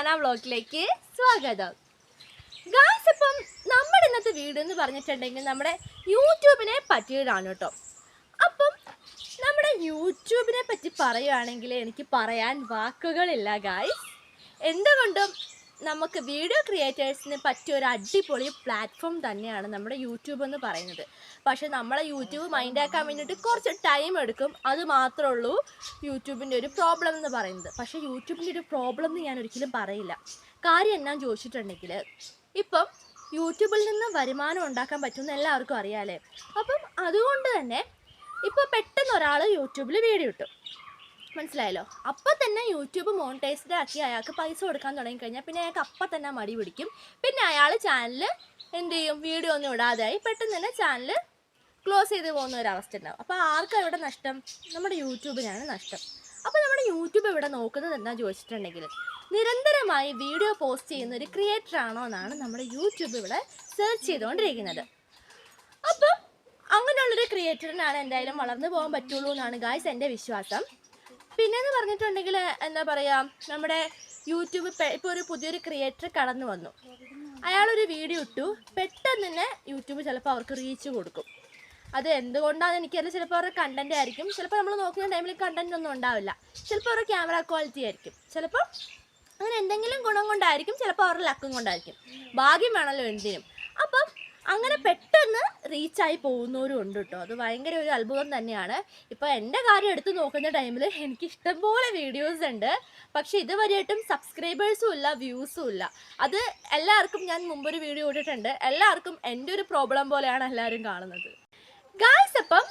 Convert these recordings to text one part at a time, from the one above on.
റിയാന വ്ളോഗിലേക്ക് സ്വാഗതം. ഗാസ് ഇപ്പം നമ്മുടെ ഇന്നത്തെ വീട് എന്ന് പറഞ്ഞിട്ടുണ്ടെങ്കിൽ നമ്മുടെ യൂട്യൂബിനെ പറ്റിയതാണ് കേട്ടോ. അപ്പം നമ്മുടെ യൂട്യൂബിനെ പറ്റി പറയുകയാണെങ്കിൽ എനിക്ക് പറയാൻ വാക്കുകളില്ല ഗായ്സ് എന്തുകൊണ്ടും നമുക്ക് വീഡിയോ ക്രിയേറ്റേഴ്സിന് പറ്റിയ ഒരു അടിപൊളി പ്ലാറ്റ്ഫോം തന്നെയാണ് നമ്മുടെ യൂട്യൂബ് എന്ന് പറയുന്നത്. പക്ഷെ നമ്മളെ യൂട്യൂബ് മൈൻഡാക്കാൻ വേണ്ടിയിട്ട് കുറച്ച് ടൈം എടുക്കും. അത് മാത്രമേ ഉള്ളൂ യൂട്യൂബിന്റെ ഒരു പ്രോബ്ലം എന്ന് പറയുന്നത്. പക്ഷേ യൂട്യൂബിന്റെ ഒരു പ്രോബ്ലം എന്ന് ഞാൻ ഒരിക്കലും പറയില്ല. കാര്യം എന്നാ ചോദിച്ചിട്ടുണ്ടെങ്കിൽ ഇപ്പം യൂട്യൂബിൽ നിന്ന് വരുമാനം ഉണ്ടാക്കാൻ പറ്റുമെന്ന് എല്ലാവർക്കും അറിയാമല്ലേ അപ്പം അതുകൊണ്ട് തന്നെ ഇപ്പോൾ പെട്ടെന്ന് ഒരാൾ യൂട്യൂബിൽ വീഡിയോ ഇട്ടു. മനസ്സിലായല്ലോ? അപ്പം തന്നെ യൂട്യൂബ് മോണിറ്റൈസ്ഡ് ആക്കി അയാൾക്ക് പൈസ കൊടുക്കാൻ തുടങ്ങിക്കഴിഞ്ഞാൽ പിന്നെ അയാൾക്ക് അപ്പം തന്നെ മടി പിടിക്കും. പിന്നെ അയാൾ ചാനൽ എന്ത് ചെയ്യും? വീഡിയോ ഒന്നും ഇടാതെയായി പെട്ടെന്ന് തന്നെ ചാനൽ ക്ലോസ് ചെയ്ത് പോകുന്ന ഒരു അവസ്ഥ ഉണ്ടാവും. അപ്പോൾ ആർക്കാണ് ഇവിടെ നഷ്ടം? നമ്മുടെ യൂട്യൂബിനാണ് നഷ്ടം. അപ്പോൾ നമ്മുടെ യൂട്യൂബ് ഇവിടെ നോക്കുന്നത് എന്താ ചോദിച്ചിട്ടുണ്ടെങ്കിൽ നിരന്തരമായി വീഡിയോ പോസ്റ്റ് ചെയ്യുന്ന ഒരു ക്രിയേറ്റർ ആണോ എന്നാണ് നമ്മുടെ യൂട്യൂബ് ഇവിടെ സെർച്ച് ചെയ്തുകൊണ്ടിരിക്കുന്നത്. അപ്പം അങ്ങനെയുള്ളൊരു ക്രിയേറ്ററിനാണ് എന്തായാലും വളർന്നു പോകാൻ പറ്റുള്ളൂ എന്നാണ് ഗായ്സ് എന്റെ വിശ്വാസം. പിന്നെന്ന് പറഞ്ഞിട്ടുണ്ടെങ്കിൽ എന്താ പറയുക നമ്മുടെ യൂട്യൂബ് ഇപ്പോൾ ഒരു പുതിയൊരു ക്രിയേറ്റർ കടന്നു വന്നു. അയാളൊരു വീഡിയോ ഇട്ടു പെട്ടെന്ന് തന്നെ യൂട്യൂബ് ചിലപ്പോൾ അവർക്ക് റീച്ച് കൊടുക്കും. അത് എന്തുകൊണ്ടാണ് എനിക്കറിയില്ല. ചിലപ്പോൾ അവരുടെ കണ്ടന്റ് ആയിരിക്കും. ചിലപ്പോൾ നമ്മൾ നോക്കുന്ന ടൈമിൽ കണ്ടന്റ് ഒന്നും ഉണ്ടാവില്ല. ചിലപ്പോൾ അവരുടെ ക്യാമറ ക്വാളിറ്റി ആയിരിക്കും. ചിലപ്പോൾ അങ്ങനെ എന്തെങ്കിലും ഗുണം കൊണ്ടായിരിക്കും. ചിലപ്പോൾ അവരുടെ ലക്കും കൊണ്ടായിരിക്കും. ഭാഗ്യം വേണമല്ലോ എന്തിനും. അപ്പം അങ്ങനെ പെട്ടെന്ന് റീച്ചായി പോകുന്നവരും ഉണ്ട് കേട്ടോ. അത് ഭയങ്കര ഒരു അത്ഭുതം തന്നെയാണ്. ഇപ്പോൾ എന്റെ കാര്യം എടുത്തു നോക്കുന്ന ടൈമിൽ എനിക്ക് ഇഷ്ടംപോലെ വീഡിയോസ് ഉണ്ട്. പക്ഷെ ഇതുവരെയായിട്ടും സബ്സ്ക്രൈബേഴ്സും ഇല്ല വ്യൂസും ഇല്ല. അത് എല്ലാവർക്കും ഞാൻ മുമ്പൊരു വീഡിയോ ഇട്ടിട്ടുണ്ട്. എല്ലാവർക്കും എന്റെ ഒരു പ്രോബ്ലം പോലെയാണ് എല്ലാവരും കാണുന്നത്. ഗായ്സ് അപ്പം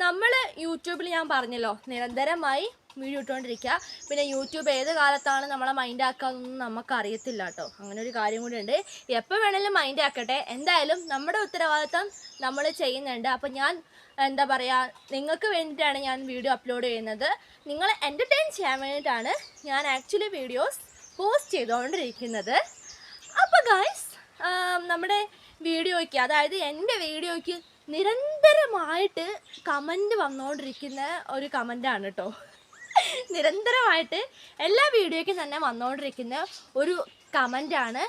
നമ്മൾ യൂട്യൂബിൽ ഞാൻ പറഞ്ഞല്ലോ നിരന്തരമായി വീഡിയോ ഇട്ടുകൊണ്ടിരിക്കുക. പിന്നെ യൂട്യൂബ് ഏത് കാലത്താണ് നമ്മളെ മൈൻഡ് ആക്കാന്നൊന്നും നമുക്ക് അറിയത്തില്ല കേട്ടോ. അങ്ങനെ ഒരു കാര്യം കൂടി ഉണ്ട്. എപ്പോൾ വേണമെങ്കിലും മൈൻഡ് ആക്കട്ടെ. എന്തായാലും നമ്മുടെ ഉത്തരവാദിത്തം നമ്മൾ ചെയ്യുന്നുണ്ട്. അപ്പോൾ ഞാൻ എന്താ പറയുക നിങ്ങൾക്ക് വേണ്ടിയിട്ടാണ് ഞാൻ വീഡിയോ അപ്ലോഡ് ചെയ്യുന്നത്. നിങ്ങളെ എന്റർടൈൻ ചെയ്യാൻ വേണ്ടിയിട്ടാണ് ഞാൻ ആക്ച്വലി വീഡിയോസ് പോസ്റ്റ് ചെയ്തുകൊണ്ടിരിക്കുന്നത്. അപ്പോൾ ഗായ്സ് നമ്മുടെ വീഡിയോയ്ക്ക് അതായത് എന്റെ വീഡിയോയ്ക്ക് നിരന്തരമായിട്ട് കമന്റ് വന്നുകൊണ്ടിരിക്കുന്ന ഒരു കമന്റാണ് കേട്ടോ നിരന്തരമായിട്ട് എല്ലാ വീഡിയോയ്ക്കും തന്നെ വന്നുകൊണ്ടിരിക്കുന്ന ഒരു കമന്റാണ്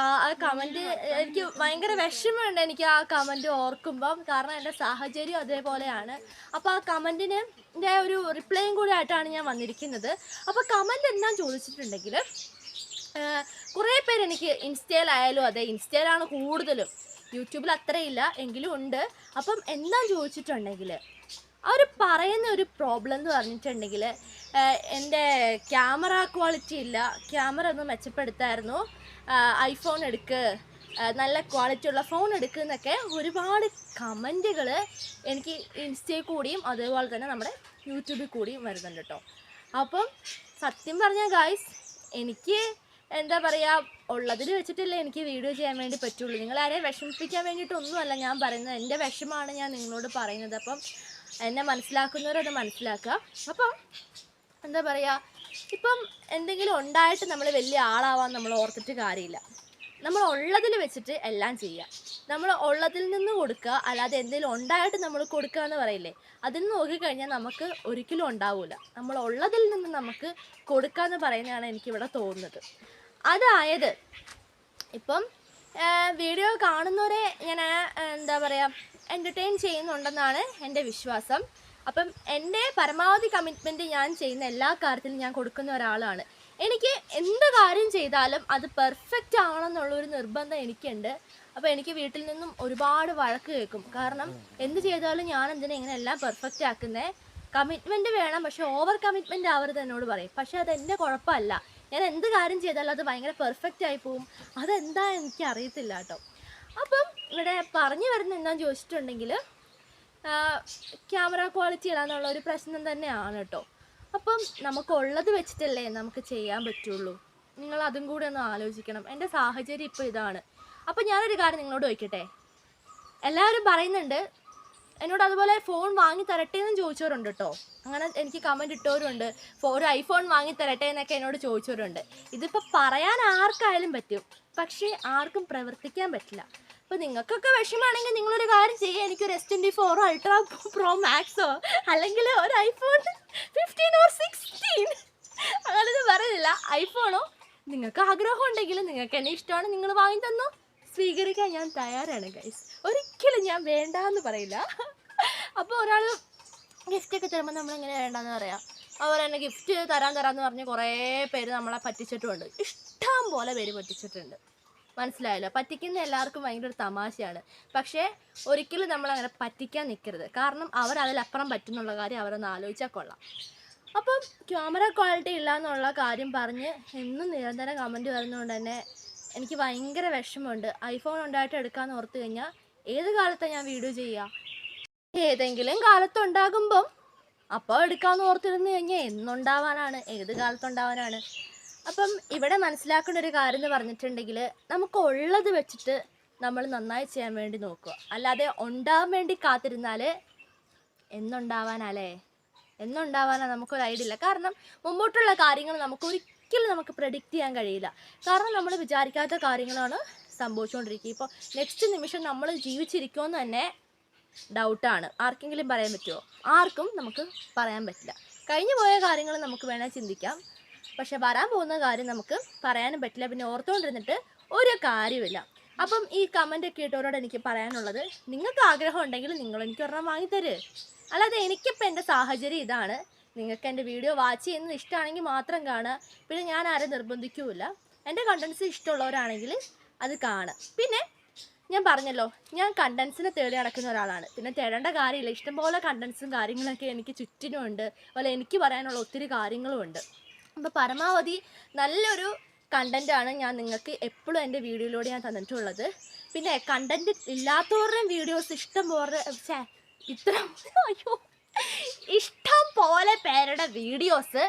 ആ കമന്റ് എനിക്ക് ഭയങ്കര വിഷമമുണ്ട് എനിക്ക് ആ കമന്റ് ഓർക്കുമ്പം. കാരണം എന്റെ സാഹചര്യം അതേപോലെയാണ്. അപ്പോൾ ആ കമന്റിന് ഒരു റിപ്ലൈയും കൂടി ആയിട്ടാണ് ഞാൻ വന്നിരിക്കുന്നത്. അപ്പോൾ കമന്റ് എന്താണെന്ന് ചോദിച്ചിട്ടുണ്ടെങ്കിൽ കുറേ പേര് എനിക്ക് ഇൻസ്റ്റയിലായാലും അതെ ഇൻസ്റ്റയിലാണ് കൂടുതലും യൂട്യൂബിൽ അത്രയില്ല എങ്കിലും ഉണ്ട്. അപ്പം എന്താ ചോദിച്ചിട്ടുണ്ടെങ്കിൽ അവർ പറയുന്ന ഒരു പ്രോബ്ലം എന്ന് പറഞ്ഞിട്ടുണ്ടെങ്കിൽ എന്റെ ക്യാമറ ക്വാളിറ്റി ഇല്ല. ക്യാമറ ഒന്ന് മെച്ചപ്പെടുത്തായിരുന്നു. ഐഫോൺ എടുക്ക്. നല്ല ക്വാളിറ്റി ഉള്ള ഫോൺ എടുക്കുന്നൊക്കെ ഒരുപാട് കമന്റുകൾ എനിക്ക് ഇൻസ്റ്റയിൽ കൂടിയും അതേപോലെ തന്നെ നമ്മുടെ യൂട്യൂബിൽ കൂടിയും വരുന്നുണ്ട് കേട്ടോ. അപ്പം സത്യം പറഞ്ഞ ഗായ്സ് എനിക്ക് എന്താ പറയാ ഉള്ളതിൽ വെച്ചിട്ടല്ലേ എനിക്ക് വീഡിയോ ചെയ്യാൻ വേണ്ടി പറ്റുള്ളൂ. നിങ്ങളാരെയും വിഷമിപ്പിക്കാൻ വേണ്ടിയിട്ടൊന്നുമല്ല ഞാൻ പറയുന്നത്. എന്റെ വിഷമാണ് ഞാൻ നിങ്ങളോട് പറയുന്നത്. അപ്പം എന്നെ മനസ്സിലാക്കുന്നവരത് മനസ്സിലാക്കുക. അപ്പം എന്താ പറയുക ഇപ്പം എന്തെങ്കിലും ഉണ്ടായിട്ട് നമ്മൾ വലിയ ആളാവാൻ നമ്മൾ ഓർത്തിട്ട് കാര്യമില്ല. നമ്മൾ ഉള്ളതിൽ വെച്ചിട്ട് എല്ലാം ചെയ്യുക. നമ്മൾ ഉള്ളതിൽ നിന്ന് കൊടുക്കുക. അല്ലാതെ എന്തെങ്കിലും ഉണ്ടായിട്ട് നമ്മൾ കൊടുക്കുക എന്ന് പറയില്ലേ? അതിൽ നിന്ന് നോക്കിക്കഴിഞ്ഞാൽ നമുക്ക് ഒരിക്കലും ഉണ്ടാവില്ല നമ്മൾ ഉള്ളതിൽ നിന്ന് നമുക്ക് കൊടുക്കുക എന്ന് പറയുന്നതാണ് എനിക്കിവിടെ തോന്നുന്നത്. അതായത് ഇപ്പം വീഡിയോ കാണുന്നവരെ ഞാൻ എന്താ പറയുക എന്റർടൈൻ ചെയ്യുന്നുണ്ടെന്നാണ് എന്റെ വിശ്വാസം. അപ്പം എന്റെ പരമാവധി കമ്മിറ്റ്മെന്റ് ഞാൻ ചെയ്യുന്ന എല്ലാ കാര്യത്തിലും ഞാൻ കൊടുക്കുന്ന ഒരാളാണ്. എനിക്ക് എന്ത് കാര്യം ചെയ്താലും അത് പെർഫെക്റ്റ് ആണെന്നുള്ളൊരു നിർബന്ധം എനിക്കുണ്ട്. അപ്പോൾ എനിക്ക് വീട്ടിൽ നിന്നും ഒരുപാട് വഴക്ക് കേൾക്കും. കാരണം എന്ത് ചെയ്താലും ഞാൻ എന്തിനാ ഇങ്ങനെ എല്ലാം പെർഫെക്റ്റ് ആക്കുന്നത് കമ്മിറ്റ്മെന്റ് വേണം പക്ഷേ ഓവർ കമ്മിറ്റ്മെന്റ് ആവരുത് എന്നോട് പറയും. പക്ഷേ അത് എന്റെ കുഴപ്പമല്ല. ഞാൻ എന്ത് കാര്യം ചെയ്താലും അത് ഭയങ്കര പെർഫെക്റ്റ് ആയി പോവും. അതെന്താ എനിക്ക് അറിയത്തില്ല കേട്ടോ. അപ്പം ഇവിടെ പറഞ്ഞു വരുന്ന എന്താന്ന് ചോദിച്ചിട്ടുണ്ടെങ്കിൽ ക്യാമറ ക്വാളിറ്റി ഇടാന്നുള്ള ഒരു പ്രശ്നം തന്നെയാണ് കേട്ടോ. അപ്പം നമുക്കുള്ളത് വെച്ചിട്ടല്ലേ നമുക്ക് ചെയ്യാൻ പറ്റുള്ളൂ. നിങ്ങൾ അതും കൂടി ഒന്ന് ആലോചിക്കണം. എന്റെ സാഹചര്യം ഇപ്പോൾ ഇതാണ്. അപ്പം ഞാനൊരു കാര്യം നിങ്ങളോട് ചോദിക്കട്ടെ? എല്ലാവരും പറയുന്നുണ്ട് എന്നോട് അതുപോലെ ഫോൺ വാങ്ങി തരട്ടെ എന്നും ചോദിച്ചവരുണ്ട് കേട്ടോ അങ്ങനെ എനിക്ക് കമന്റ് ഇട്ടവരുണ്ട്. ഒരു ഐഫോൺ വാങ്ങി തരട്ടെ എന്നൊക്കെ എന്നോട് ചോദിച്ചവരുണ്ട്. ഇതിപ്പോൾ പറയാൻ ആർക്കായാലും പറ്റും. പക്ഷേ ആർക്കും പ്രവർത്തിക്കാൻ പറ്റില്ല. അപ്പോൾ നിങ്ങൾക്കൊക്കെ വിഷമാണെങ്കിൽ നിങ്ങളൊരു കാര്യം ചെയ്യുക എനിക്കൊരു എസ് ട്വന്റി ഫോറോ അൾട്രാ പ്രോ മാക്സോ അല്ലെങ്കിൽ ഒരു ഐഫോൺ ഫിഫ്റ്റീൻ ഓർ സിക്സ്റ്റീൻ അങ്ങനൊന്നും പറയുന്നില്ല ഐഫോണോ നിങ്ങൾക്ക് ആഗ്രഹം ഉണ്ടെങ്കിൽ നിങ്ങൾക്ക് എന്നെ ഇഷ്ടമാണ്. നിങ്ങൾ വാങ്ങി തന്നു. സ്വീകരിക്കാൻ ഞാൻ തയ്യാറാണ് ഗൈസ് ഒരിക്കലും ഞാൻ വേണ്ട എന്ന് പറയില്ല. അപ്പോൾ ഒരാൾ ഗിഫ്റ്റ് ഒക്കെ തരുമ്പോൾ നമ്മളെങ്ങനെ വേണ്ടെന്ന് പറയാം? അതുപോലെ തന്നെ ഗിഫ്റ്റ് തരാൻ തരാമെന്ന് പറഞ്ഞ് കുറേ പേര് നമ്മളെ പറ്റിച്ചിട്ടുമുണ്ട് ഇഷ്ടം പോലെ പേര് പറ്റിച്ചിട്ടുണ്ട്. മനസ്സിലായല്ലോ? പറ്റിക്കുന്ന എല്ലാവർക്കും ഭയങ്കര ഒരു തമാശയാണ്. പക്ഷേ ഒരിക്കലും നമ്മൾ അങ്ങനെ പറ്റിക്കാൻ നിൽക്കരുത് കാരണം അവർ അതിലപ്പുറം പറ്റുന്നുള്ള കാര്യം അവരൊന്ന് ആലോചിച്ചാൽ കൊള്ളാം. അപ്പം ക്യാമറ ക്വാളിറ്റി ഇല്ല എന്നുള്ള കാര്യം പറഞ്ഞ് എന്നും നിരന്തരം കമന്റ് വരുന്നതുകൊണ്ട് തന്നെ എനിക്ക് ഭയങ്കര വിഷമമുണ്ട്. ഐഫോൺ ഉണ്ടായിട്ട് എടുക്കാമെന്ന് ഓർത്തു കഴിഞ്ഞാൽ ഏത് കാലത്താണ് ഞാൻ വീഡിയോ ചെയ്യുക ഏതെങ്കിലും കാലത്തുണ്ടാകുമ്പം. അപ്പോൾ എടുക്കാമെന്ന് ഓർത്തിരുന്ന് കഴിഞ്ഞാൽ എന്നുണ്ടാവാനാണ് ഏത് കാലത്തുണ്ടാവാനാണ്. അപ്പം ഇവിടെ മനസ്സിലാക്കേണ്ട ഒരു കാര്യം എന്ന് പറഞ്ഞിട്ടുണ്ടെങ്കിൽ നമുക്ക് ഉള്ളത് വെച്ചിട്ട് നമ്മൾ നന്നായി ചെയ്യാൻ വേണ്ടി നോക്കുക. അല്ലാതെ ഉണ്ടാവാൻ വേണ്ടി കാത്തിരുന്നാൽ എന്നുണ്ടാവാനല്ലേ? എന്നുണ്ടാവാനാ നമുക്കൊരു ഐഡിയ ഇല്ല. കാരണം മുമ്പോട്ടുള്ള കാര്യങ്ങൾ നമുക്ക് ഒരിക്കലും നമുക്ക് പ്രഡിക്റ്റ് ചെയ്യാൻ കഴിയില്ല. കാരണം നമ്മൾ വിചാരിക്കാത്ത കാര്യങ്ങളാണ് സംഭവിച്ചുകൊണ്ടിരിക്കുക ഇപ്പോൾ നെക്സ്റ്റ് നിമിഷം നമ്മൾ ജീവിച്ചിരിക്കുമെന്ന് തന്നെ ഡൗട്ടാണ് ആർക്കെങ്കിലും പറയാൻ പറ്റുമോ ആർക്കും നമുക്ക് പറയാൻ പറ്റില്ല. കഴിഞ്ഞു പോയ കാര്യങ്ങൾ നമുക്ക് വേണേൽ ചിന്തിക്കാം. പക്ഷെ വരാൻ പോകുന്ന കാര്യം നമുക്ക് പറയാനും പറ്റില്ല. പിന്നെ ഓർത്തുകൊണ്ടിരുന്നിട്ട് ഒരു കാര്യമില്ല അപ്പം ഈ കമന്റ് ഒക്കെ ഇട്ടവരോട് എനിക്ക് പറയാനുള്ളത് നിങ്ങൾക്ക് ആഗ്രഹം ഉണ്ടെങ്കിൽ നിങ്ങൾ എനിക്ക് ഒരെണ്ണം വാങ്ങിത്തരുത് അല്ലാതെ എനിക്കിപ്പോൾ എന്റെ സാഹചര്യം ഇതാണ്. നിങ്ങൾക്ക് എന്റെ വീഡിയോ വാച്ച് ചെയ്യുന്നത് ഇഷ്ടമാണെങ്കിൽ മാത്രം കാണുക. പിന്നെ ഞാൻ ആരും നിർബന്ധിക്കുമില്ല എന്റെ കണ്ടൻസ് ഇഷ്ടമുള്ളവരാണെങ്കിൽ അത് കാണുക. പിന്നെ ഞാൻ പറഞ്ഞല്ലോ ഞാൻ കണ്ടൻസിനെ തേടി നടക്കുന്ന ഒരാളാണ്. പിന്നെ തേടേണ്ട കാര്യമില്ല. ഇഷ്ടംപോലെ കണ്ടൻസും കാര്യങ്ങളൊക്കെ എനിക്ക് ചുറ്റിനുമുണ്ട്. അതുപോലെ എനിക്ക് പറയാനുള്ള ഒത്തിരി കാര്യങ്ങളുമുണ്ട് അപ്പോൾ പരമാവധി നല്ലൊരു കണ്ടന്റാണ് ഞാൻ നിങ്ങൾക്ക് എപ്പോഴും എന്റെ വീഡിയോയിലൂടെ ഞാൻ തന്നിട്ടുള്ളത്. പിന്നെ കണ്ടന്റ് ഇല്ലാത്തവരുടെയും വീഡിയോസ് ഇഷ്ടം പോലെ ഇത്ര അയ്യോ. ഇഷ്ടം പോലെ പേരുടെ വീഡിയോസ്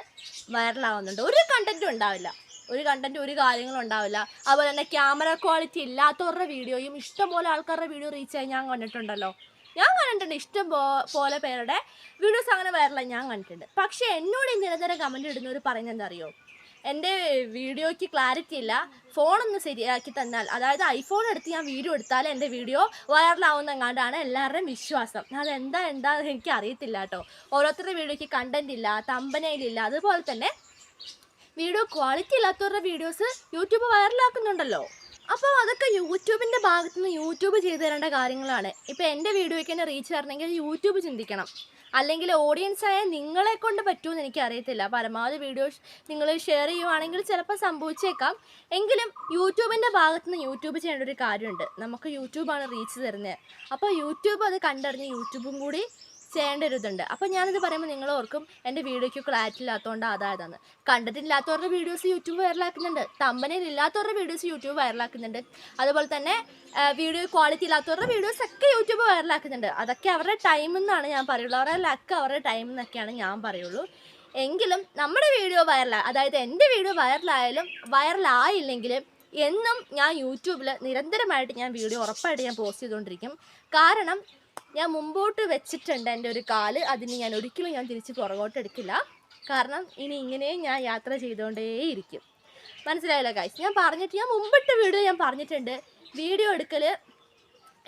വൈറലാവുന്നുണ്ട് ഒരു കണ്ടന്റും ഉണ്ടാവില്ല. ഒരു കണ്ടന്റ് ഒരു കാര്യങ്ങളും ഉണ്ടാവില്ല. അതുപോലെ തന്നെ ക്യാമറ ക്വാളിറ്റി ഇല്ലാത്തവരുടെ വീഡിയോയും ഇഷ്ടംപോലെ ആൾക്കാരുടെ വീഡിയോ റീച്ച് ആയി ഞാൻ കണ്ടിട്ടുണ്ടല്ലോ. ഞാൻ കണ്ടിട്ടുണ്ട് ഇഷ്ടം പോലെ പേരുടെ വീഡിയോസ് അങ്ങനെ വൈറലായി ഞാൻ കണ്ടിട്ടുണ്ട്. പക്ഷേ എന്നോട് ഈ നിരന്തരം കമന്റ് ഇടുന്നവർ പറയുന്നത് എന്താ അറിയോ? എന്റെ വീഡിയോയ്ക്ക് ക്ലാരിറ്റി ഇല്ല. ഫോണൊന്ന് ശരിയാക്കി തന്നാൽ അതായത് ഐഫോൺ എടുത്ത് ഞാൻ വീഡിയോ എടുത്താൽ എന്റെ വീഡിയോ വൈറലാവുന്നെങ്ങാണ്ടാണ് എല്ലാവരുടെയും വിശ്വാസം. അതെന്താ എന്താ എനിക്ക് അറിയത്തില്ല കേട്ടോ. ഓരോരുത്തരുടെ വീഡിയോയ്ക്ക് കണ്ടന്റ് ഇല്ല തമ്പനയിലില്ല അതുപോലെ തന്നെ വീഡിയോ ക്വാളിറ്റി ഇല്ലാത്തവരുടെ വീഡിയോസ് യൂട്യൂബ് വൈറലാക്കുന്നുണ്ടല്ലോ അപ്പോൾ അതൊക്കെ യൂട്യൂബിന്റെ ഭാഗത്തു നിന്ന് യൂട്യൂബ് ചെയ്തു തരേണ്ട കാര്യങ്ങളാണ്. ഇപ്പോൾ എന്റെ വീഡിയോയ്ക്ക് തന്നെ റീച്ച് വരണമെങ്കിൽ യൂട്യൂബ് ചിന്തിക്കണം. അല്ലെങ്കിൽ ഓഡിയൻസ് ആയ നിങ്ങളെ കൊണ്ട് പറ്റുമെന്ന് എനിക്ക് അറിയത്തില്ല. പരമാവധി വീഡിയോസ് നിങ്ങൾ ഷെയർ ചെയ്യുവാണെങ്കിൽ ചിലപ്പോൾ സംഭവിച്ചേക്കാം. എങ്കിലും യൂട്യൂബിന്റെ ഭാഗത്തു നിന്ന് യൂട്യൂബ് ചെയ്യേണ്ട ഒരു കാര്യമുണ്ട്. നമുക്ക് യൂട്യൂബാണ് റീച്ച് തരുന്നത്. അപ്പോൾ യൂട്യൂബ് അത് കണ്ടറിഞ്ഞ് യൂട്യൂബും കൂടി ചെയ്യേണ്ട ഒരു ഇതുണ്ട് അപ്പോൾ ഞാനിത് പറയുമ്പോൾ നിങ്ങൾ ഓർക്കും എന്റെ വീഡിയോയ്ക്ക് ക്ലാരിറ്റി ഇല്ലാത്തതുകൊണ്ട് അതായതാണ്. കണ്ടിട്ടില്ലാത്തവരുടെ വീഡിയോസ് യൂട്യൂബ് വൈറലാക്കുന്നുണ്ട്. തമ്പനയിൽ ഇല്ലാത്തവരുടെ വീഡിയോസ് യൂട്യൂബ് വൈറലാക്കുന്നുണ്ട്. അതുപോലെ തന്നെ വീഡിയോ ക്വാളിറ്റി ഇല്ലാത്തവരുടെ വീഡിയോസ് ഒക്കെ യൂട്യൂബ് വൈറലാക്കുന്നുണ്ട്. അതൊക്കെ അവരുടെ ടൈം എന്നാണ് ഞാൻ പറയുള്ളൂ. അവരുടെ ലക്ക് അവരുടെ ടൈം എന്നൊക്കെയാണ് ഞാൻ പറയുള്ളൂ. എങ്കിലും നമ്മുടെ വീഡിയോ വൈറലാ അതായത് എന്റെ വീഡിയോ വൈറലായാലും വൈറലായില്ലെങ്കിലും എന്നും ഞാൻ യൂട്യൂബിൽ നിരന്തരമായിട്ട് ഞാൻ വീഡിയോ ഉറപ്പായിട്ട് ഞാൻ പോസ്റ്റ് ചെയ്തുകൊണ്ടിരിക്കും. കാരണം ഞാൻ മുമ്പോട്ട് വെച്ചിട്ടുണ്ട് എന്റെ ഒരു കാൽ. അതിന് ഞാൻ ഒരിക്കലും ഞാൻ തിരിച്ച് പുറകോട്ട് എടുക്കില്ല. കാരണം ഇനി ഇങ്ങനെയും ഞാൻ യാത്ര ചെയ്തുകൊണ്ടേയിരിക്കും. മനസ്സിലായല്ലോ കാഴ്ച ഞാൻ പറഞ്ഞിട്ട് ഞാൻ മുമ്പിട്ട് വീഡിയോ ഞാൻ പറഞ്ഞിട്ടുണ്ട്. വീഡിയോ എടുക്കൽ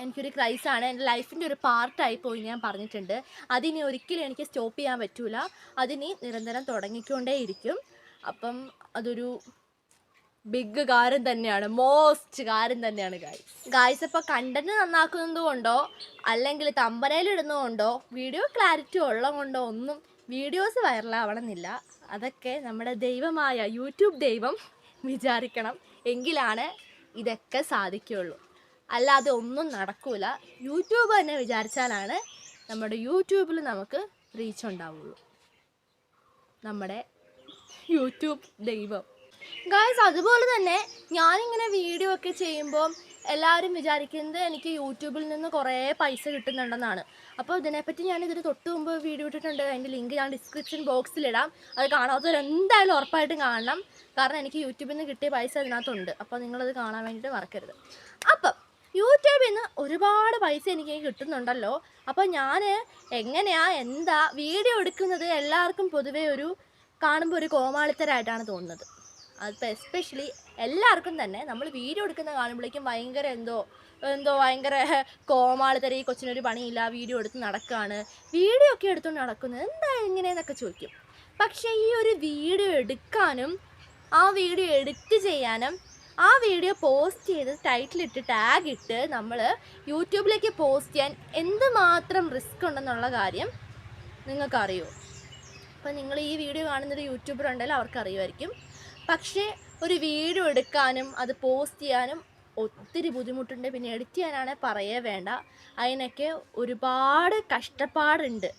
എനിക്കൊരു ആണ്. എന്റെ ലൈഫിന്റെ ഒരു പാർട്ടായി പോയി ഞാൻ പറഞ്ഞിട്ടുണ്ട്. അതിനി ഒരിക്കലും എനിക്ക് സ്റ്റോപ്പ് ചെയ്യാൻ പറ്റൂല. അതിനി നിരന്തരം തുടങ്ങിക്കൊണ്ടേയിരിക്കും. അപ്പം അതൊരു ബിഗ് കാരൻ തന്നെയാണ്. മോസ്റ്റ് കാരൻ തന്നെയാണ് ഗായ്സ് ഗായ്സ് ഇപ്പോൾ കണ്ടന്റ് നന്നാക്കുന്നത് കൊണ്ടോ അല്ലെങ്കിൽ തമ്പനയിൽ ഇടുന്നതുകൊണ്ടോ വീഡിയോ ക്ലാരിറ്റി ഉള്ളത് കൊണ്ടോ ഒന്നും വീഡിയോസ് വൈറലാവണമെന്നില്ല അതൊക്കെ നമ്മുടെ ദൈവമായ യൂട്യൂബ് ദൈവം വിചാരിക്കണം എങ്കിലാണ് ഇതൊക്കെ സാധിക്കുകയുള്ളൂ. അല്ലാതെ ഒന്നും നടക്കൂല. യൂട്യൂബ് തന്നെ വിചാരിച്ചാലാണ് നമ്മുടെ യൂട്യൂബിൽ നമുക്ക് റീച്ച് ഉണ്ടാവുള്ളൂ. നമ്മുടെ യൂട്യൂബ് ദൈവം. ഗായ്സ് അതുപോലെ തന്നെ ഞാനിങ്ങനെ വീഡിയോ ഒക്കെ ചെയ്യുമ്പോൾ എല്ലാവരും വിചാരിക്കുന്നത് എനിക്ക് യൂട്യൂബിൽ നിന്ന് കുറേ പൈസ കിട്ടുന്നുണ്ടെന്നാണ്. അപ്പോൾ ഇതിനെപ്പറ്റി ഞാൻ ഇതിന് തൊട്ട് മുമ്പ് വീഡിയോ ഇട്ടിട്ടുണ്ട്. അതിന്റെ ലിങ്ക് ഞാൻ ഡിസ്ക്രിപ്ഷൻ ബോക്സിലിടാം അത് കാണാത്തവർ എന്തായാലും ഉറപ്പായിട്ടും കാണണം. കാരണം എനിക്ക് യൂട്യൂബിൽ നിന്ന് കിട്ടിയ പൈസ അതിനകത്തുണ്ട്. അപ്പോൾ നിങ്ങളത് കാണാൻ വേണ്ടിയിട്ട് മറക്കരുത്. അപ്പം യൂട്യൂബിൽ നിന്ന് ഒരുപാട് പൈസ എനിക്ക് കിട്ടുന്നുണ്ടല്ലോ. അപ്പോൾ ഞാൻ എങ്ങനെയാ എന്താ വീഡിയോ എടുക്കുന്നത് എല്ലാവർക്കും പൊതുവേ ഒരു കാണുമ്പോൾ ഒരു കോമാളിത്തരായിട്ടാണ് തോന്നുന്നത്. അതിപ്പോൾ എസ്പെഷ്യലി എല്ലാവർക്കും തന്നെ നമ്മൾ വീഡിയോ എടുക്കുന്ന കാണുമ്പോഴേക്കും ഭയങ്കര എന്തോ എന്തോ ഭയങ്കര കോമാളിത്തര ഈ കൊച്ചിനൊരു പണിയില്ല വീഡിയോ എടുത്ത് നടക്കുകയാണ് വീഡിയോ ഒക്കെ എടുത്തുകൊണ്ട് നടക്കുന്നത് എന്താ ഇങ്ങനെയെന്നൊക്കെ ചോദിക്കും. പക്ഷേ ഈ ഒരു വീഡിയോ എടുക്കാനും ആ വീഡിയോ എഡിറ്റ് ചെയ്യാനും ആ വീഡിയോ പോസ്റ്റ് ചെയ്ത് ടൈറ്റിലിട്ട് ടാഗ് ഇട്ട് നമ്മൾ യൂട്യൂബിലേക്ക് പോസ്റ്റ് ചെയ്യാൻ എന്തുമാത്രം റിസ്ക് ഉണ്ടെന്നുള്ള കാര്യം നിങ്ങൾക്കറിയോ? അപ്പോൾ നിങ്ങൾ ഈ വീഡിയോ കാണുന്നൊരു യൂട്യൂബർ ഉണ്ടെങ്കിൽ അവർക്ക് അറിയുമായിരിക്കും പക്ഷേ ഒരു വീഡിയോ എടുക്കാനും അത് പോസ്റ്റ് ചെയ്യാനും ഒത്തിരി ബുദ്ധിമുട്ടുണ്ട്. പിന്നെ എഡിറ്റ് ചെയ്യാനാണെങ്കിൽ പറയേ വേണ്ട. അതിനൊക്കെ ഒരുപാട് കഷ്ടപ്പാടുണ്ട്.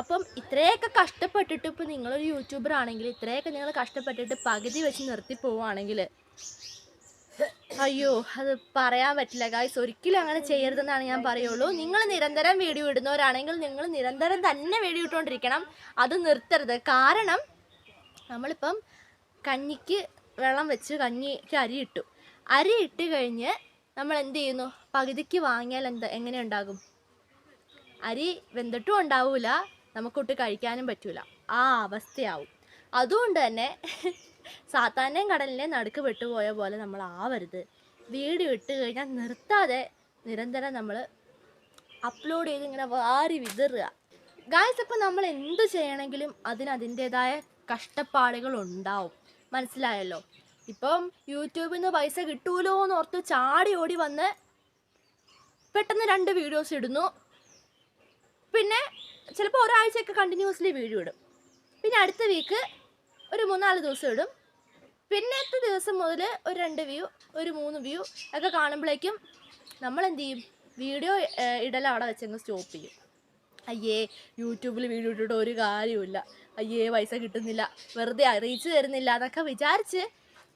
അപ്പം ഇത്രയൊക്കെ കഷ്ടപ്പെട്ടിട്ട് ഇപ്പം നിങ്ങളൊരു യൂട്യൂബർ ആണെങ്കിൽ ഇത്രയൊക്കെ നിങ്ങൾ കഷ്ടപ്പെട്ടിട്ട് പകുതി വെച്ച് നിർത്തി പോവുകയാണെങ്കിൽ അയ്യോ അത് പറയാൻ പറ്റില്ല. ഗായ്സ് ഒരിക്കലും അങ്ങനെ ചെയ്യരുതെന്നാണ് ഞാൻ പറയുള്ളൂ. നിങ്ങൾ നിരന്തരം വീഡിയോ ഇടുന്നവരാണെങ്കിൽ നിങ്ങൾ നിരന്തരം തന്നെ വീഡിയോ ഇട്ടുകൊണ്ടിരിക്കണം. അത് നിർത്തരുത്. കാരണം നമ്മളിപ്പം കഞ്ഞിക്ക് വെള്ളം വെച്ച് കഞ്ഞിക്ക് അരി ഇട്ടു. അരി ഇട്ട് കഴിഞ്ഞ് നമ്മൾ എന്ത് ചെയ്യുന്നു? പകുതിക്ക് വാങ്ങിയാൽ എന്താ എങ്ങനെ ഉണ്ടാകും? അരി വെന്തിട്ടും ഉണ്ടാവൂല നമുക്കൊട്ട് കഴിക്കാനും പറ്റൂല. ആ അവസ്ഥയാവും. അതുകൊണ്ട് തന്നെ സാത്താന്റെയും കടലിനെ നടുക്ക് വിട്ടുപോയ പോലെ നമ്മൾ ആവരുത്. വീഡിയോ ഇട്ട് കഴിഞ്ഞാൽ നിർത്താതെ നിരന്തരം നമ്മൾ അപ്ലോഡ് ചെയ്ത് ഇങ്ങനെ വാരി വിതറുക. ഗായ്സ് അപ്പം നമ്മൾ എന്ത് ചെയ്യണമെങ്കിലും അതിന് അതിന്റെതായ കഷ്ടപ്പാടുകൾ ഉണ്ടാവും. മനസ്സിലായല്ലോ. ഇപ്പം യൂട്യൂബിൽ നിന്ന് പൈസ കിട്ടൂലോ എന്ന് ഓർത്ത് ചാടി ഓടി വന്ന് പെട്ടെന്ന് രണ്ട് വീഡിയോസ് ഇടുന്നു. പിന്നെ ചിലപ്പോൾ ഒരാഴ്ചയൊക്കെ കണ്ടിന്യൂസ്ലി വീഡിയോ ഇടും. പിന്നെ അടുത്ത വീക്ക് ഒരു മൂന്നാൽ ദിവസം ഇടും. പിന്നത്തെ ദിവസം മുതൽ ഒരു രണ്ട് വ്യൂ ഒരു മൂന്ന് വ്യൂ ഒക്കെ കാണുമ്പോഴേക്കും നമ്മൾ എന്ത് ചെയ്യും? വീഡിയോ ഇടൽ അവിടെ വെച്ചങ്ങ് സ്റ്റോപ്പ് ചെയ്യും. അയ്യേ യൂട്യൂബിൽ വീഡിയോ ഇട്ടിട്ട് ഒരു കാര്യമില്ല അയ്യേ പൈസ കിട്ടുന്നില്ല. വെറുതെ അറിയിച്ചു തരുന്നില്ല. എന്നൊക്കെ വിചാരിച്ച്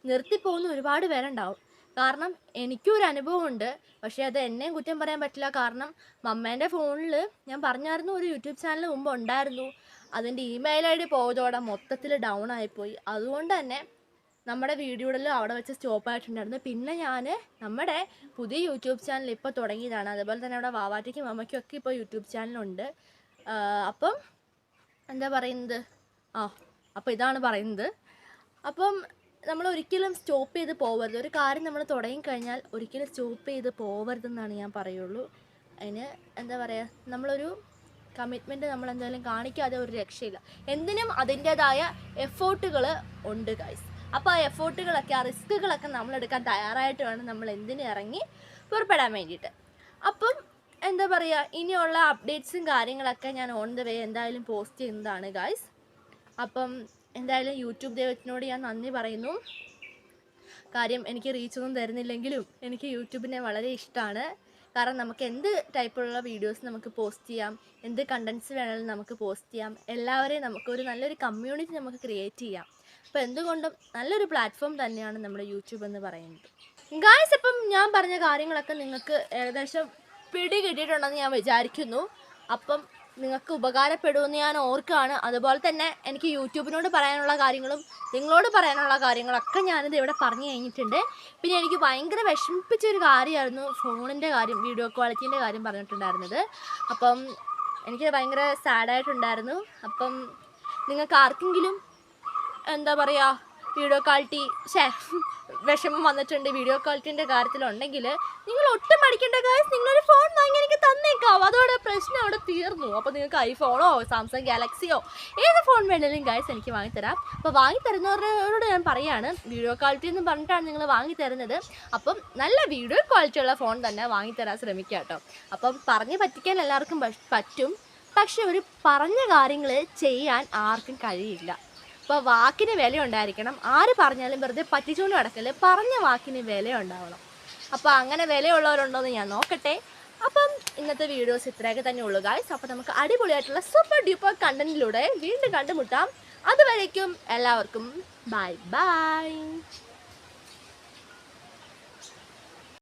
നിർത്തിപ്പോകുന്ന ഒരുപാട് പേരുണ്ടാവും. കാരണം എനിക്കും ഒരു അനുഭവമുണ്ട്. പക്ഷേ അത് എന്നെയും കുറ്റം പറയാൻ പറ്റില്ല. കാരണം മമ്മേന്റെ ഫോണിൽ ഞാൻ പറഞ്ഞായിരുന്നു ഒരു യൂട്യൂബ് ചാനൽ മുമ്പ് ഉണ്ടായിരുന്നു. അതിന്റെ ഇമെയിൽ ഐ ഡി പോയതോടെ മൊത്തത്തിൽ ഡൗൺ ആയിപ്പോയി. അതുകൊണ്ട് തന്നെ നമ്മുടെ വീഡിയോയിലും അവിടെ വെച്ച് സ്റ്റോപ്പ് ആയിട്ടുണ്ടായിരുന്നു. പിന്നെ ഞാൻ നമ്മുടെ പുതിയ യൂട്യൂബ് ചാനൽ ഇപ്പോൾ തുടങ്ങിയതാണ്. അതുപോലെ തന്നെ അവിടെ വാവാറ്റയ്ക്കും അമ്മയ്ക്കും ഒക്കെ ഇപ്പോൾ യൂട്യൂബ് ചാനലുണ്ട്. അപ്പം എന്താ പറയുന്നത്? ആ അപ്പോൾ ഇതാണ് പറയുന്നത്. അപ്പം നമ്മൾ ഒരിക്കലും സ്റ്റോപ്പ് ചെയ്ത് പോകരുത് ഒരു കാര്യം നമ്മൾ തുടങ്ങിക്കഴിഞ്ഞാൽ ഒരിക്കലും സ്റ്റോപ്പ് ചെയ്ത് പോകരുതെന്നാണ് ഞാൻ പറയുള്ളൂ. അതിന് എന്താ പറയുക നമ്മളൊരു കമ്മിറ്റ്മെന്റ് നമ്മൾ എന്തായാലും കാണിക്കാതെ ഒരു രക്ഷയില്ല. എന്തിനും അതിന്റേതായ എഫേർട്ടുകൾ ഉണ്ട് ഗൈസ് അപ്പോൾ ആ എഫേർട്ടുകളൊക്കെ ആ റിസ്കുകളൊക്കെ നമ്മൾ എടുക്കാൻ തയ്യാറായിട്ട് വേണം നമ്മൾ എന്തിനു ഇറങ്ങി പുറപ്പെടാൻ വേണ്ടിയിട്ട്. അപ്പം എന്താ പറയുക ഇനിയുള്ള അപ്ഡേറ്റ്സും കാര്യങ്ങളൊക്കെ ഞാൻ ഓൺ ദ വേ എന്തായാലും പോസ്റ്റ് ചെയ്യുന്നതാണ് ഗായ്സ് അപ്പം എന്തായാലും യൂട്യൂബ് ദൈവത്തിനോട് ഞാൻ നന്ദി പറയുന്നു. കാര്യം എനിക്ക് റീച്ചൊന്നും തരുന്നില്ലെങ്കിലും എനിക്ക് യൂട്യൂബിനെ വളരെ ഇഷ്ടമാണ്. കാരണം നമുക്ക് എന്ത് ടൈപ്പുള്ള വീഡിയോസ് നമുക്ക് പോസ്റ്റ് ചെയ്യാം എന്ത് കണ്ടൻസ് വേണമെങ്കിലും നമുക്ക് പോസ്റ്റ് ചെയ്യാം. എല്ലാവരെയും നമുക്കൊരു നല്ലൊരു കമ്മ്യൂണിറ്റി നമുക്ക് ക്രിയേറ്റ് ചെയ്യാം. അപ്പോൾ എന്തുകൊണ്ടും നല്ലൊരു പ്ലാറ്റ്ഫോം തന്നെയാണ് നമ്മുടെ യൂട്യൂബ് എന്ന് പറയുന്നത്. ഗായ്സ് ഇപ്പം ഞാൻ പറഞ്ഞ കാര്യങ്ങളൊക്കെ നിങ്ങൾക്ക് ഏകദേശം പിടി കിട്ടിയിട്ടുണ്ടെന്ന് ഞാൻ വിചാരിക്കുന്നു. അപ്പം നിങ്ങൾക്ക് ഉപകാരപ്പെടുമെന്ന് ഞാൻ ഓർക്കുകയാണ്. അതുപോലെ തന്നെ എനിക്ക് യൂട്യൂബിനോട് പറയാനുള്ള കാര്യങ്ങളും നിങ്ങളോട് പറയാനുള്ള കാര്യങ്ങളൊക്കെ ഞാനിത് ഇവിടെ പറഞ്ഞു കഴിഞ്ഞിട്ടുണ്ട്. പിന്നെ എനിക്ക് ഭയങ്കര വിഷമിപ്പിച്ചൊരു കാര്യമായിരുന്നു ഫോണിന്റെ കാര്യം വീഡിയോ ക്വാളിറ്റീന്റെ കാര്യം പറഞ്ഞിട്ടുണ്ടായിരുന്നത്. അപ്പം എനിക്ക് ഭയങ്കര സാഡായിട്ടുണ്ടായിരുന്നു അപ്പം നിങ്ങൾക്ക് ആർക്കെങ്കിലും എന്താ പറയുക വീഡിയോ ക്വാളിറ്റി ഷേ വിഷമം വന്നിട്ടുണ്ട്. വീഡിയോ ക്വാളിറ്റീന്റെ കാര്യത്തിലുണ്ടെങ്കിൽ നിങ്ങൾ ഒട്ടും പഠിക്കേണ്ട കാര്യം നിങ്ങളൊരു ഫോൺ വാങ്ങി എനിക്ക് തന്നേക്കാവും അതോടെ പ്രശ്നം അവിടെ തീർന്നു. അപ്പോൾ നിങ്ങൾക്ക് ഐഫോണോ സാംസങ് ഗാലക്സിയോ ഏത് ഫോൺ വേണമെങ്കിലും ഗൈസ് എനിക്ക് വാങ്ങിത്തരാം അപ്പോൾ വാങ്ങിത്തരുന്നവരോട് ഞാൻ പറയാണ് വീഡിയോ ക്വാളിറ്റി എന്ന് പറഞ്ഞിട്ടാണ് നിങ്ങൾ വാങ്ങിത്തരുന്നത് അപ്പം നല്ല വീഡിയോ ക്വാളിറ്റി ഉള്ള ഫോൺ തന്നെ വാങ്ങിത്തരാൻ ശ്രമിക്കുക കേട്ടോ. അപ്പം പറഞ്ഞ് പറ്റിക്കാൻ എല്ലാവർക്കും പറ്റും. പക്ഷെ ഒരു പറഞ്ഞ കാര്യങ്ങൾ ചെയ്യാൻ ആർക്കും കഴിയില്ല. അപ്പോൾ വാക്കിന് വില ഉണ്ടായിരിക്കണം ആര് പറഞ്ഞാലും വെറുതെ പറ്റിച്ചുകൊണ്ട് കിടക്കൽ പറഞ്ഞ വാക്കിന് വില ഉണ്ടാവണം അപ്പോൾ അങ്ങനെ വിലയുള്ളവരുണ്ടോ എന്ന് ഞാൻ നോക്കട്ടെ. അപ്പം ഇന്നത്തെ വീഡിയോസ് ഇത്രയൊക്കെ തന്നെ ഉള്ളൂ ഗായ്സ് അപ്പോൾ നമുക്ക് അടിപൊളിയായിട്ടുള്ള സൂപ്പർ ഡ്യൂപ്പർ കണ്ടന്റിലൂടെ വീണ്ടും കണ്ടുമുട്ടാം. അതുവരേക്കും എല്ലാവർക്കും ബൈ ബൈ